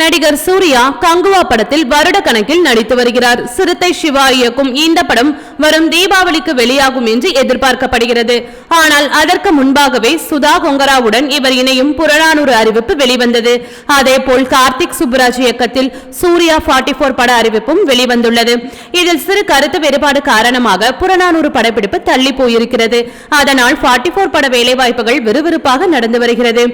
நடிகர் சூர்யா கங்குவா படத்தில் வருட கணக்கில் நடித்து வருகிறார். சிறுத்தை சிவா இயக்கும் இந்த படம் வரும் தீபாவளிக்கு வெளியாகும் என்று எதிர்பார்க்கப்படுகிறது. ஆனால் அதற்கு முன்பாகவே சுதா கொங்கராவுடன் இவர் இணையும் புறநானூறு அறிவிப்பு வெளிவந்தது. அதேபோல் கார்த்திக் சுப்புராஜ் இயக்கத்தில் சூர்யா 44 பட அறிவிப்பும் வெளிவந்துள்ளது. இதில் சிறு கருத்து வேறுபாடு காரணமாக புறநானூறு படப்பிடிப்பு தள்ளி போயிருக்கிறது. அதனால் 44 பட வேலைவாய்ப்புகள் விறுவிறுப்பாக நடந்து வருகிறது.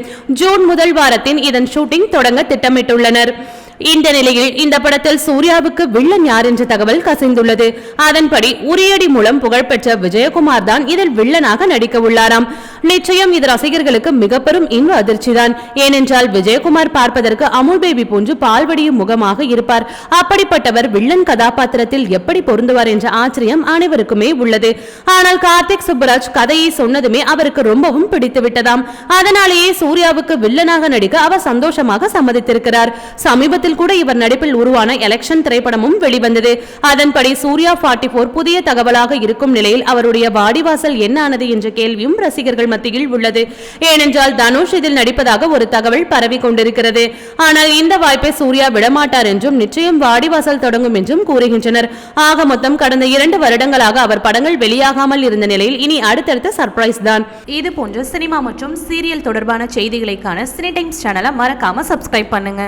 ஜூன் முதல் வாரத்தின் இதன் ஷூட்டிங் தொடங்க திட்டமிட்டுள்ளனர். இந்த நிலையில் இந்த படத்தில் சூர்யாவுக்கு வில்லன் யார் என்ற தகவல் கசிந்துள்ளது. அதன்படி உரியடி மூலம் புகழ்பெற்ற விஜயகுமார் தான் இதில் வில்லனாக நடிக்க உள்ளாராம் நிச்சயம் இது ரசிகர்களுக்கு மிக பெரும் இன்ப அதிர்ச்சிதான். ஏனென்றால் விஜயகுமார் பார்ப்பதற்கு அமுல் பேபி போன்று பால்வடியும் முகமாக இருப்பார். அப்படிப்பட்டவர் வில்லன் கதாபாத்திரத்தில் எப்படி பொருந்துவார் என்ற ஆச்சரியம் அனைவருக்குமே உள்ளது. ஆனால் கார்த்திக் சுப்புராஜ் கதையை சொன்னதுமே அவருக்கு ரொம்பவும் பிடித்து விட்டதாம் அதனாலேயே சூர்யாவுக்கு வில்லனாக நடிக்க அவர் சந்தோஷமாக சம்மதித்திருக்கிறார். சமீபத்தில் கூட இவர் நடிப்பில் உருவான எலெக்ஷன் திரைப்படமும் வெளிவந்தது. அதன்படி சூர்யா 44 புதிய தகவலாக இருக்கும் நிலையில் அவருடைய வாடிவாசல் என்ன ஆனது என்ற கேள்வியும் ரசிகர்கள் மத்தியில் உள்ளது. ஏனென்றால் தனுஷ் இதில் நடிப்பதாக ஒரு தகவல் பரவி கொண்டிருக்கிறது. ஆனால் இந்த வாய்ப்பை சூர்யா விடமாட்டார் என்றும் நிச்சயம் வாடிவாசல் தொடங்கும் என்றும் கூறுகின்றனர். ஆக மொத்தம் கடந்த இரண்டு வருடங்களாக அவர் படங்கள் வெளியாகாமல் இருந்த நிலையில் இனி அடுத்தடுத்த சர்ப்ரைஸ் தான். இது போன்ற சினிமா மற்றும் சீரியல் தொடர்பான செய்திகளைக்கான சினி டைம்ஸ் சேனலை மறக்காம சப்ஸ்கிரைப் பண்ணுங்க.